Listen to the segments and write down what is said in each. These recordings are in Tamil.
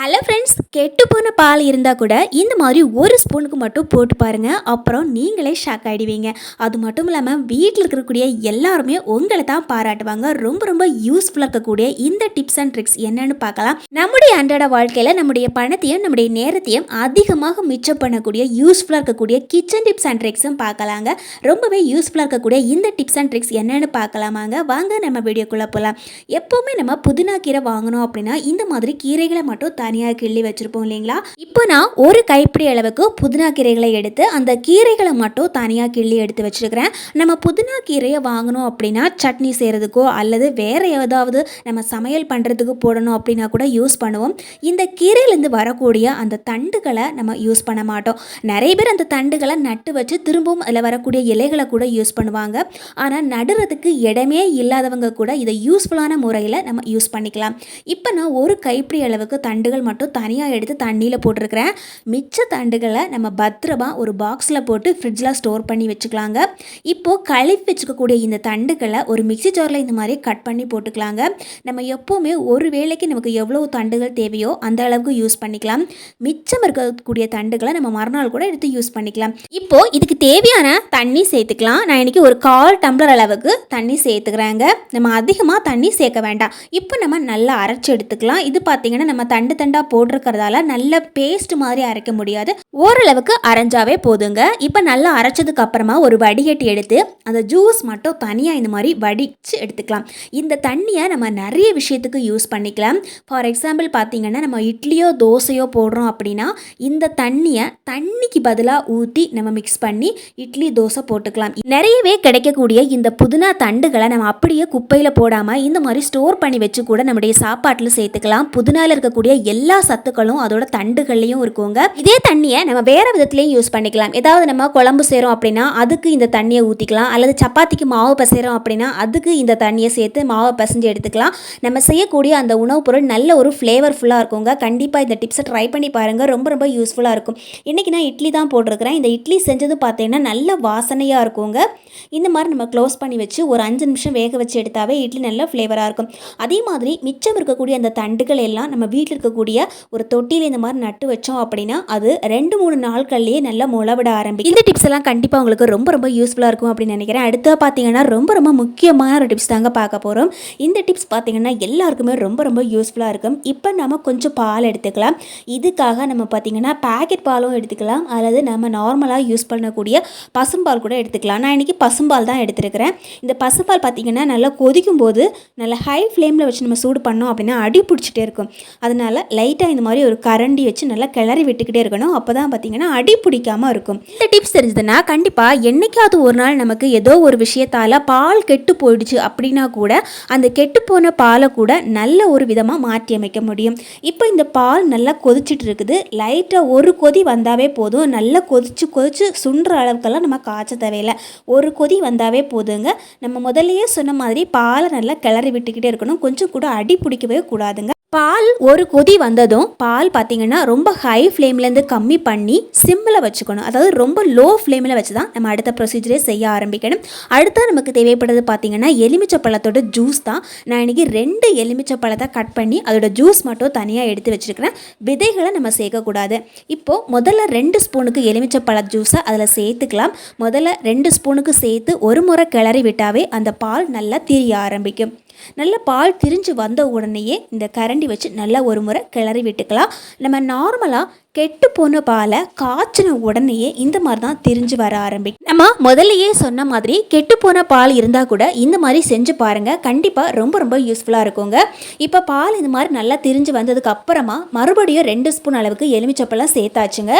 ஹலோ ஃப்ரெண்ட்ஸ் கெட்டு போன பால் இருந்தால் கூட இந்த மாதிரி ஒரு ஸ்பூனுக்கு மட்டும் போட்டு பாருங்கள் அப்புறம் நீங்களே ஷாக் ஆகிடுவீங்க அது மட்டும் இல்லாமல் வீட்டில் இருக்கக்கூடிய எல்லாருமே உங்களை தான் பாராட்டுவாங்க. ரொம்ப ரொம்ப யூஸ்ஃபுல்லாக இருக்கக்கூடிய இந்த டிப்ஸ் அண்ட் ட்ரிக்ஸ் என்னன்னு பார்க்கலாம். நம்முடைய அன்றாட வாழ்க்கையில் நம்முடைய பணத்தையும் நம்முடைய நேரத்தையும் அதிகமாக மிச்சம் பண்ணக்கூடிய யூஸ்ஃபுல்லாக இருக்கக்கூடிய கிச்சன் டிப்ஸ் அண்ட் ட்ரிக்ஸும் பார்க்கலாங்க. ரொம்பவே யூஸ்ஃபுல்லாக இருக்கக்கூடிய இந்த டிப்ஸ் அண்ட் ட்ரிக்ஸ் என்னென்னு பார்க்கலாமாங்க. வாங்க நம்ம வீடியோக்குள்ளே போகலாம் எப்போவுமே நம்ம புதினா கீரை வாங்கணும் அப்படின்னா இந்த மாதிரி கீரைகளை மட்டும் தனியாக கிள்ளி வச்சுருப்போம் இல்லைங்களா? இப்போ நான் ஒரு கைப்பிடி அளவுக்கு புதினா கீரைகளை எடுத்து அந்த கீரைகளை மட்டும் தனியாக கிள்ளி எடுத்து வச்சுருக்கிறேன். நம்ம புதினா கீரையை வாங்கணும் அப்படின்னா சட்னி செய்கிறதுக்கோ அல்லது வேறு ஏதாவது நம்ம சமையல் பண்ணுறதுக்கு போடணும் அப்படின்னா கூட யூஸ் பண்ணுவோம். இந்த கீரையிலேருந்து வரக்கூடிய அந்த தண்டுகளை நம்ம யூஸ் பண்ண மாட்டோம். நிறைய பேர் அந்த தண்டுகளை நட்டு வச்சு திரும்பவும் அதில் வரக்கூடிய இலைகளை கூட யூஸ் பண்ணுவாங்க. ஆனால் நடுறதுக்கு இடமே இல்லாதவங்க கூட இதை யூஸ்ஃபுல்லான முறையில் நம்ம யூஸ் பண்ணிக்கலாம். இப்போ நான் ஒரு கைப்பிடி அளவுக்கு தண்டுகள் மட்டும் தனியாக எடுத்து தண்ணியில் போட்டிருக்கிறேன். மிச்ச தண்டுகளை நம்ம பத்திரமா ஒரு பாக்ஸில் போட்டு ஃப்ரிட்ஜில் ஸ்டோர் பண்ணி வச்சுக்கலாங்க. இப்போது கழுவி வச்சுக்கக்கூடிய இந்த தண்டுகளை ஒரு மிக்ஸி ஜாரில் இந்த மாதிரி கட் பண்ணி போட்டுக்கலாங்க. நம்ம எப்போவுமே ஒரு வேளைக்கு நமக்கு எவ்வளோ தண்டுகள் தேவையோ அந்த அளவுக்கு யூஸ் பண்ணிக்கலாம். மிச்சம் இருக்கக்கூடிய தண்டுகளை நம்ம மறுநாள் கூட எடுத்து யூஸ் பண்ணிக்கலாம். இப்போ இதுக்கு தேவையான தண்ணி சேர்த்துக்கலாம். நான் இன்னைக்கு ஒரு கால் டம்ளர் அளவுக்கு தண்ணி சேர்த்துக்கிறாங்க. நம்ம அதிகமாக தண்ணி சேர்க்க வேண்டாம். இப்போ நம்ம நல்லா அரைச்சி எடுத்துக்கலாம். இது பார்த்தீங்கன்னா நம்ம தண்டு தண்டாக போட்டிருக்கிறதால நல்ல பேஸ்ட் மாதிரி அரைக்க முடியாது. ஓரளவுக்கு அரைஞ்சாவே போதுங்க. இப்போ நல்லா அரைச்சதுக்கு அப்புறமா ஒரு வடிகட்டி எடுத்து அந்த ஜூஸ் மட்டும் தனியாக இந்த மாதிரி வடித்து எடுத்துக்கலாம். இந்த தண்ணியை நம்ம நிறைய விஷயத்துக்கு யூஸ் பண்ணிக்கலாம். ஃபார் எக்ஸாம்பிள் பார்த்தீங்கன்னா நம்ம இட்லியோ தோசையோ போடுறோம் அப்படின்னா இந்த தண்ணியை தண்ணிக்கு பதிலாக ஊற்றி நம்ம மிக்ஸ் பண்ணி இட்லி தோசை போட்டுக்கலாம். நிறையவே கிடைக்கக்கூடிய இந்த புதினா தண்டுகளை நம்ம அப்படியே குப்பையில் போடாமல் இந்த மாதிரி ஸ்டோர் பண்ணி வச்சு கூட நம்முடைய சாப்பாட்டில் சேர்த்துக்கலாம். புதினாவில் இருக்கக்கூடிய எல்லா சத்துக்களும் அதோட தண்டுகள்லையும் இருக்குங்க. இதே தண்ணியை நம்ம வேற விதத்துலையும் யூஸ் பண்ணிக்கலாம். ஏதாவது நம்ம குழம்பு செய்கிறோம் அப்படின்னா அதுக்கு இந்த தண்ணியை ஊற்றிக்கலாம் அல்லது சப்பாத்திக்கு மாவு பிசைகிறோம் அப்படின்னா அதுக்கு இந்த தண்ணியை சேர்த்து மாவை பசைஞ்சு எடுத்துக்கலாம். நம்ம செய்யக்கூடிய அந்த உணவுப் பொருள் நல்ல ஒரு ஃப்ளேவர்ஃபுல்லாக இருக்குங்க. கண்டிப்பாக இந்த டிப்ஸை ட்ரை பண்ணி பாருங்கள் ரொம்ப ரொம்ப யூஸ்ஃபுல்லாக இருக்கும். இன்றைக்கி நான் இட்லி தான் போட்டிருக்கிறேன். இந்த இட்லி செஞ்சது பார்த்தீங்கன்னா நல்ல வாசனையாக இருக்குங்க. இந்த மாதிரி நம்ம க்ளோஸ் பண்ணி வச்சு ஒரு அஞ்சு நிமிஷம் வேக வச்சு எடுத்தாவே இட்லி நல்ல ஃப்ளேவராக இருக்கும். அதே மாதிரி மிச்சம் இருக்கக்கூடிய அந்த தண்டுகள் எல்லாம் நம்ம வீட்டில் இருக்கக்கூடிய ஒரு தொட்டியில் இந்த மாதிரி நட்டு வச்சோம் அப்படின்னா அது ரெண்டு மூணு நாட்கள்லேயே நல்லா முளவிட ஆரம்பிக்கும். இந்த டிப்ஸ் எல்லாம் கண்டிப்பாக உங்களுக்கு ரொம்ப ரொம்ப யூஸ்ஃபுல்லாக இருக்கும் அப்படின்னு நினைக்கிறேன். அடுத்து பார்த்தீங்கன்னா ரொம்ப ரொம்ப முக்கியமான ஒரு டிப்ஸ் தாங்க பார்க்க போகிறோம் இந்த டிப்ஸ் பார்த்தீங்கன்னா எல்லாருக்குமே ரொம்ப ரொம்ப யூஸ்ஃபுல்லாக இருக்கும். இப்போ நம்ம கொஞ்சம் பால் எடுத்துக்கலாம். இதுக்காக நம்ம பார்த்தீங்கன்னா பேக்கெட் பாலும் எடுத்துக்கலாம். அல்லது நம்ம நார்மலாக யூஸ் பண்ணக்கூடிய பசும்பால் கூட எடுத்துக்கலாம். நான் இன்றைக்கி பசும்பால் தான் எடுத்துருக்கிறேன். இந்த பசும்பால் பார்த்தீங்கன்னா நல்லா கொதிக்கும் போது நல்லா ஹை ஃப்ளேமில் வச்சு நம்ம சூடு பண்ணோம் அப்படின்னா அடி பிடிச்சிட்டே இருக்கும். அதனால் லைட்டாக இந்த மாதிரி ஒரு கரண்டி வச்சு நல்லா கிளறி விட்டுக்கிட்டே இருக்கணும். அப்போ தான் பார்த்தீங்கன்னா அடி பிடிக்காமல் இருக்கும். இந்த டிப்ஸ் தெரிஞ்சதுன்னா கண்டிப்பாக என்றைக்காவது ஒரு நாள் நமக்கு ஏதோ ஒரு விஷயத்தால் பால் கெட்டு போயிடுச்சு அப்படின்னா கூட அந்த கெட்டு போன பாலை கூட நல்ல ஒரு விதமாக மாற்றி அமைக்க முடியும். இப்போ இந்த பால் நல்லா கொதிச்சிட்டு இருக்குது. லைட்டாக ஒரு கொதி வந்தாவே போதும். நல்லா கொதிச்சு கொதிச்சு சுண்டுற அளவுக்கெல்லாம் நம்ம காய்ச்ச தேவையில்லை. ஒரு கொதி வந்தாவே போதுங்க. நம்ம முதல்லையே சொன்ன மாதிரி பாலை நல்லா கிளறி விட்டுக்கிட்டே இருக்கணும். கொஞ்சம் கூட அடி பிடிக்கவே கூடாதுங்க. பால் ஒரு கொதி வந்ததும் பால் பார்த்திங்கன்னா ரொம்ப ஹை ஃப்ளேம்லேருந்து கம்மி பண்ணி சிம்மில் வச்சுக்கணும். அதாவது ரொம்ப லோ ஃப்ளேமில் வச்சு தான் நம்ம அடுத்த ப்ரொசீஜரே செய்ய ஆரம்பிக்கணும். அடுத்த நமக்கு தேவைப்படுறது பார்த்தீங்கன்னா எலுமிச்சை பழத்தோட ஜூஸ் தான். நான் இன்றைக்கி ரெண்டு எலுமிச்சை பழத்தை கட் பண்ணி அதோட ஜூஸ் மட்டும் தனியாக எடுத்து வச்சுருக்கிறேன். விதைகளை நம்ம சேர்க்கக்கூடாது. இப்போது முதல்ல ரெண்டு ஸ்பூனுக்கு எலுமிச்சை பழ ஜூஸை அதில் சேர்த்துக்கலாம். முதல்ல ரெண்டு ஸ்பூனுக்கு சேர்த்து ஒரு முறை கிளறி விட்டாவே அந்த பால் நல்லா திரிய ஆரம்பிக்கும். நல்ல பால் திரிஞ்சு வந்த உடனேயே இந்த கரண்டி வச்சு நல்லா ஒரு முறை கிளறி விட்டுக்கலாம். நம்ம நார்மலாக கெட்டு போன பாலை காய்ச்சின உடனேயே இந்த மாதிரி தான் திரிஞ்சு வர ஆரம்பிக்கும் நம்ம முதல்லையே சொன்ன மாதிரி கெட்டு போன பால் இருந்தால் கூட இந்த மாதிரி செஞ்சு பாருங்கள் கண்டிப்பாக ரொம்ப ரொம்ப யூஸ்ஃபுல்லாக இருக்குங்க. இப்போ பால் இந்த மாதிரி நல்லா திரிஞ்சு வந்ததுக்கு அப்புறமா மறுபடியும் ரெண்டு ஸ்பூன் அளவுக்கு எலுமிச்சப்பெல்லாம் சேர்த்தாச்சுங்க.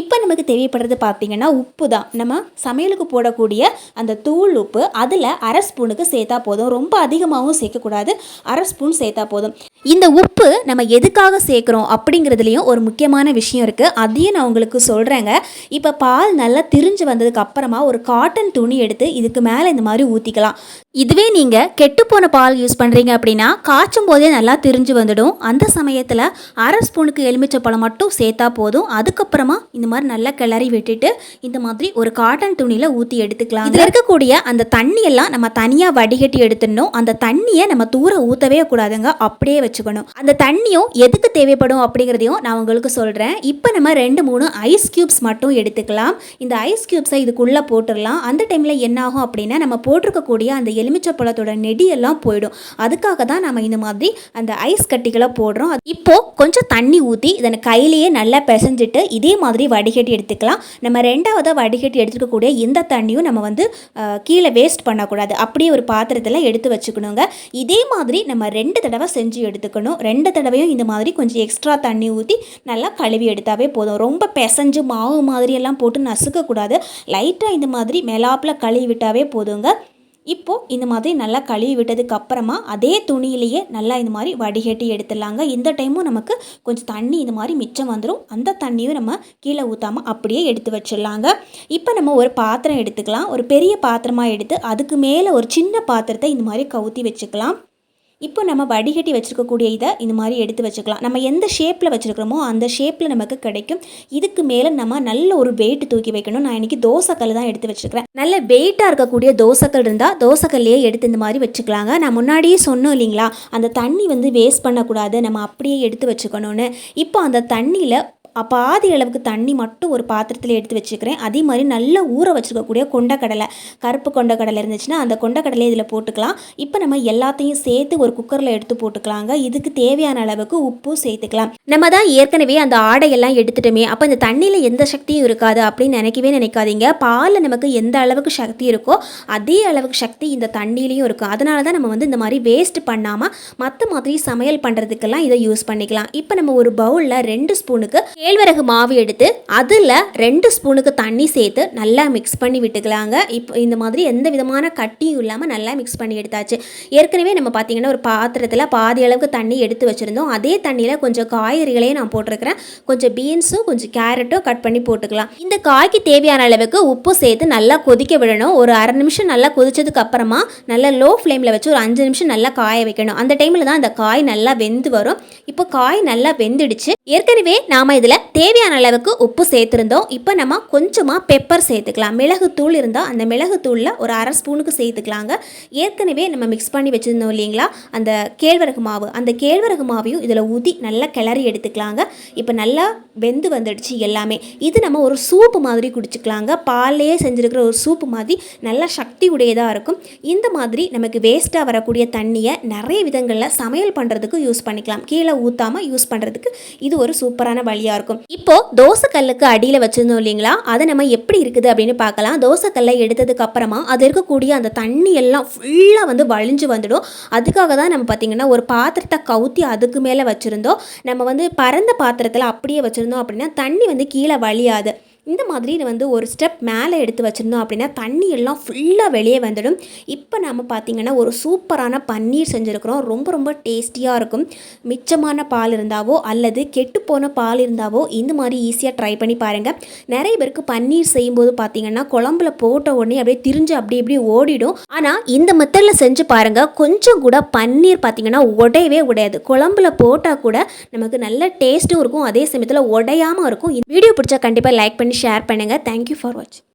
இப்போ நமக்கு தேவைப்படுறது பார்த்தீங்கன்னா உப்பு தான் நம்ம சமையலுக்கு போடக்கூடிய அந்த தூள் உப்பு அதில் அரை ஸ்பூனுக்கு சேர்த்தா போதும். ரொம்ப அதிகமாகவும் சேர்க்கக்கூடாது. அரை ஸ்பூன் சேர்த்தா போதும். இந்த உப்பு நம்ம எதுக்காக சேர்க்குறோம் அப்படிங்கிறதுலையும் ஒரு முக்கியமான விஷயம் விஷயம் இருக்குது அதையும் நான் உங்களுக்கு சொல்கிறேங்க இப்போ பால் நல்லா திரிஞ்சு வந்ததுக்கு அப்புறமா ஒரு காட்டன் துணி எடுத்து இதுக்கு மேலே இந்த மாதிரி ஊற்றிக்கலாம் இதுவே நீங்கள் கெட்டுப்போன பால் யூஸ் பண்ணுறீங்க அப்படின்னா காய்ச்சும் போதே நல்லா திரிஞ்சு வந்துடும். அந்த சமயத்தில் அரை ஸ்பூனுக்கு எலுமிச்சை பழம் மட்டும் சேர்த்தா போதும். அதுக்கப்புறமா இந்த மாதிரி நல்லா கிளறி விட்டுட்டு இந்த மாதிரி ஒரு காட்டன் துணியில் ஊற்றி எடுத்துக்கலாம் இதில் இருக்கக்கூடிய அந்த தண்ணியெல்லாம் நம்ம தனியாக வடிகட்டி எடுத்துடணும். அந்த தண்ணியை நம்ம தூர ஊற்றவே கூடாதுங்க. அப்படியே வச்சுக்கணும். அந்த தண்ணியும் எதுக்கு தேவைப்படும் அப்படிங்கிறதையும் நான் உங்களுக்கு சொல்கிறேன் இப்போ நம்ம ரெண்டு மூணு ஐஸ் க்யூப்ஸ் மட்டும் எடுத்துக்கலாம். இந்த ஐஸ் க்யூப்ஸை இதுக்குள்ளே போட்டுடலாம். அந்த டைமில் என்ன ஆகும் அப்படின்னா நம்ம போட்டிருக்கக்கூடிய அந்த எலுமிச்சை பழத்தோட நெடியெல்லாம் போயிடும். அதுக்காக தான் நம்ம இந்த மாதிரி அந்த ஐஸ் கட்டிகளை போடுறோம். இப்போது இப்போ கொஞ்சம் தண்ணி ஊற்றி இதனை கையிலேயே நல்லா பிசைஞ்சிட்டு இதே மாதிரி வடிகட்டி எடுத்துக்கலாம். நம்ம ரெண்டாவதாக வடிகட்டி எடுத்துக்கக்கூடிய இந்த தண்ணியும் நம்ம வந்து கீழே வேஸ்ட் பண்ணக்கூடாது. அப்படியே ஒரு பாத்திரத்தில் எடுத்து வச்சுக்கணுங்க. இதே மாதிரி நம்ம ரெண்டு தடவை செஞ்சு எடுத்துக்கணும். ரெண்டு தடவையும் இந்த மாதிரி கொஞ்சம் எக்ஸ்ட்ரா தண்ணி ஊற்றி நல்லா கழுவி எடுத்தாவே போதும். ரொம்ப பிசைஞ்சு மாவு மாதிரியெல்லாம் போட்டு நசுக்கக்கூடாது. லைட்டாக இந்த மாதிரி மெலாப்பில் கழுவி விட்டாவே போதுங்க. இப்போது இந்த மாதிரி நல்லா கழுவி விட்டதுக்கு அப்புறமா அதே துணியிலேயே நல்லா இந்த மாதிரி வடிகட்டி எடுத்துடலாங்க. இந்த டைமும் நமக்கு கொஞ்சம் தண்ணி இந்த மாதிரி மிச்சம் வந்துடும் அந்த தண்ணியும் நம்ம கீழே ஊற்றாமல் அப்படியே எடுத்து வச்சிடலாங்க. இப்போ நம்ம ஒரு பாத்திரம் எடுத்துக்கலாம். ஒரு பெரிய பாத்திரமாக எடுத்து அதுக்கு மேலே ஒரு சின்ன பாத்திரத்தை இந்த மாதிரி கவுத்தி வச்சுக்கலாம். இப்போ நம்ம வடிகட்டி வச்சுருக்கக்கூடிய இதை இந்த மாதிரி எடுத்து வச்சுக்கலாம். நம்ம எந்த ஷேப்பில் வச்சுருக்கிறோமோ அந்த ஷேப்பில் நமக்கு கிடைக்கும். இதுக்கு மேலே நம்ம நல்ல ஒரு வெயிட் தூக்கி வைக்கணும். நான் இன்றைக்கி தோசைக்கல் தான் எடுத்து வச்சுருக்கிறேன். நல்ல வெயிட்டாக இருக்கக்கூடிய தோசைக்கல் இருந்தால் தோசைக்கல்லையே எடுத்து இந்த மாதிரி வச்சுக்கலாங்க. நான் முன்னாடியே சொன்னோம் இல்லைங்களா? அந்த தண்ணி வந்து வேஸ்ட் பண்ணக்கூடாது. நம்ம அப்படியே எடுத்து வச்சுக்கணும்னு. இப்போ அந்த தண்ணியில் பாதி அளவுக்கு தண்ணி மட்டும் ஒரு பாத்திரத்தில் எடுத்து வச்சுக்கிறேன் அதே மாதிரி நல்லா ஊற வச்சுருக்கக்கூடிய கொண்டக்கடலை கருப்பு கொண்டக்கடலை இருந்துச்சுன்னா அந்த கொண்டக்கடலை இதில் போட்டுக்கலாம். இப்போ நம்ம எல்லாத்தையும் சேர்த்து ஒரு குக்கரில் எடுத்து போட்டுக்கலாங்க. இதுக்கு தேவையான அளவுக்கு உப்பும் சேர்த்துக்கலாம். நம்ம தான் ஏற்கனவே அந்த ஆடையெல்லாம் எடுத்துட்டோமே. அப்போ இந்த தண்ணியில் எந்த சக்தியும் இருக்காது அப்படின்னு நினைக்கவே நினைக்காதீங்க. பாலில் நமக்கு எந்த அளவுக்கு சக்தி இருக்கோ அதே அளவுக்கு சக்தி இந்த தண்ணியிலையும் இருக்கும். அதனால தான் நம்ம வந்து இந்த மாதிரி வேஸ்ட் பண்ணாமல் மற்ற மாதிரி சமையல் பண்ணுறதுக்கெல்லாம் இதை யூஸ் பண்ணிக்கலாம். இப்போ நம்ம ஒரு பவுலில் ரெண்டு ஸ்பூனுக்கு கேழ்வரகு மாவு எடுத்து அதில் ரெண்டு ஸ்பூனுக்கு தண்ணி சேர்த்து நல்லா மிக்ஸ் பண்ணி விட்டுக்கலாங்க. இப்போ இந்த மாதிரி எந்த விதமான கட்டியும் இல்லாமல் நல்லா மிக்ஸ் பண்ணி எடுத்தாச்சு. ஏற்கனவே நம்ம பார்த்தீங்கன்னா ஒரு பாத்திரத்தில் பாதி அளவுக்கு தண்ணி எடுத்து வச்சுருந்தோம். அதே தண்ணியில் கொஞ்சம் காய்கறிகளையும் நான் போட்டிருக்கிறேன். கொஞ்சம் பீன்ஸும் கொஞ்சம் கேரட்டும் கட் பண்ணி போட்டுக்கலாம். இந்த காய்க்கு தேவையான அளவுக்கு உப்பு சேர்த்து நல்லா கொதிக்க விடணும். ஒரு அரை நிமிஷம் நல்லா கொதிச்சதுக்கு அப்புறமா நல்லா லோ ஃப்ளேமில் வச்சு ஒரு அஞ்சு நிமிஷம் நல்லா காய வைக்கணும். அந்த டைமில் தான் அந்த காய் நல்லா வெந்து வரும். இப்போ காய் நல்லா வெந்துடுச்சு. ஏற்கனவே நாம் இதில் தேவையான அளவுக்கு உப்பு சேர்த்துருந்தோம். இப்போ நம்ம கொஞ்சமாக பெப்பர் சேர்த்துக்கலாம். மிளகுத்தூள் இருந்தால் அந்த மிளகுத்தூளில் ஒரு அரை ஸ்பூனுக்கு சேர்த்துக்கலாங்க. ஏற்கனவே நம்ம மிக்ஸ் பண்ணி வச்சுருந்தோம் இல்லைங்களா? அந்த கேழ்வரகு மாவு. அந்த கேழ்வரகு மாவையும் இதில் ஊற்றி நல்லா கிளறி எடுத்துக்கலாங்க. இப்போ நல்லா வெந்து வந்துடுச்சு எல்லாமே. இது நம்ம ஒரு சூப்பு மாதிரி குடிச்சுக்கலாங்க. பால்லையே செஞ்சுருக்கிற ஒரு சூப்பு மாதிரி நல்லா சக்தி உடையதாக இருக்கும். இந்த மாதிரி நமக்கு வேஸ்ட்டாக வரக்கூடிய தண்ணியை நிறைய விதங்களில் சமையல் பண்ணுறதுக்கு யூஸ் பண்ணிக்கலாம். கீழே ஊற்றாமல் யூஸ் பண்ணுறதுக்கு இது ஒரு சூப்பரான வழியாக இருக்கும். இப்போ தோசை கல்லுக்கு அடியில் வச்சுருந்தோம் இல்லைங்களா? அதை நம்ம எப்படி இருக்குது அப்படின்னு பார்க்கலாம். தோசைக்கல்லை எடுத்ததுக்கு அப்புறமா அது இருக்கக்கூடிய அந்த தண்ணி எல்லாம் ஃபுல்லாக வந்து வழிஞ்சு வந்துடும். அதுக்காக தான் நம்ம பார்த்திங்கன்னா ஒரு பாத்திரத்தை கவுத்தி அதுக்கு மேலே வச்சுருந்தோம். நம்ம வந்து பரந்த பாத்திரத்தில் அப்படியே வச்சுருந்தோம் அப்படின்னா தண்ணி வந்து கீழே வழியாது. இந்த மாதிரி வந்து ஒரு ஸ்டெப் மேலே எடுத்து வச்சுருந்தோம் அப்படின்னா தண்ணி எல்லாம் ஃபுல்லாக வெளியே வந்துடும். இப்போ நம்ம பார்த்திங்கன்னா ஒரு சூப்பரான பன்னீர் செஞ்சுருக்கிறோம். ரொம்ப ரொம்ப டேஸ்டியாக இருக்கும். மிச்சமான பால் இருந்தாவோ அல்லது கெட்டுப்போன பால் இருந்தாவோ இந்த மாதிரி ஈஸியாக ட்ரை பண்ணி பாருங்கள் நிறைய பேருக்கு பன்னீர் செய்யும்போது பார்த்திங்கன்னா குழம்புல போட்ட உடனே அப்படியே திரிஞ்சு அப்படி இப்படி ஓடிடும். ஆனால் இந்த மெத்தடில் செஞ்சு பாருங்கள் கொஞ்சம் கூட பன்னீர் பார்த்திங்கன்னா உடையவே உடையாது. குழம்புல போட்டால் கூட நமக்கு நல்ல டேஸ்ட்டும் இருக்கும். அதே சமயத்தில் உடையாமல் இருக்கும். வீடியோ பிடிச்சா கண்டிப்பாக லைக் பண்ணி ஷேர் பண்ணுங்கள் தேங்க்யூ ஃபார் வாட்சிங்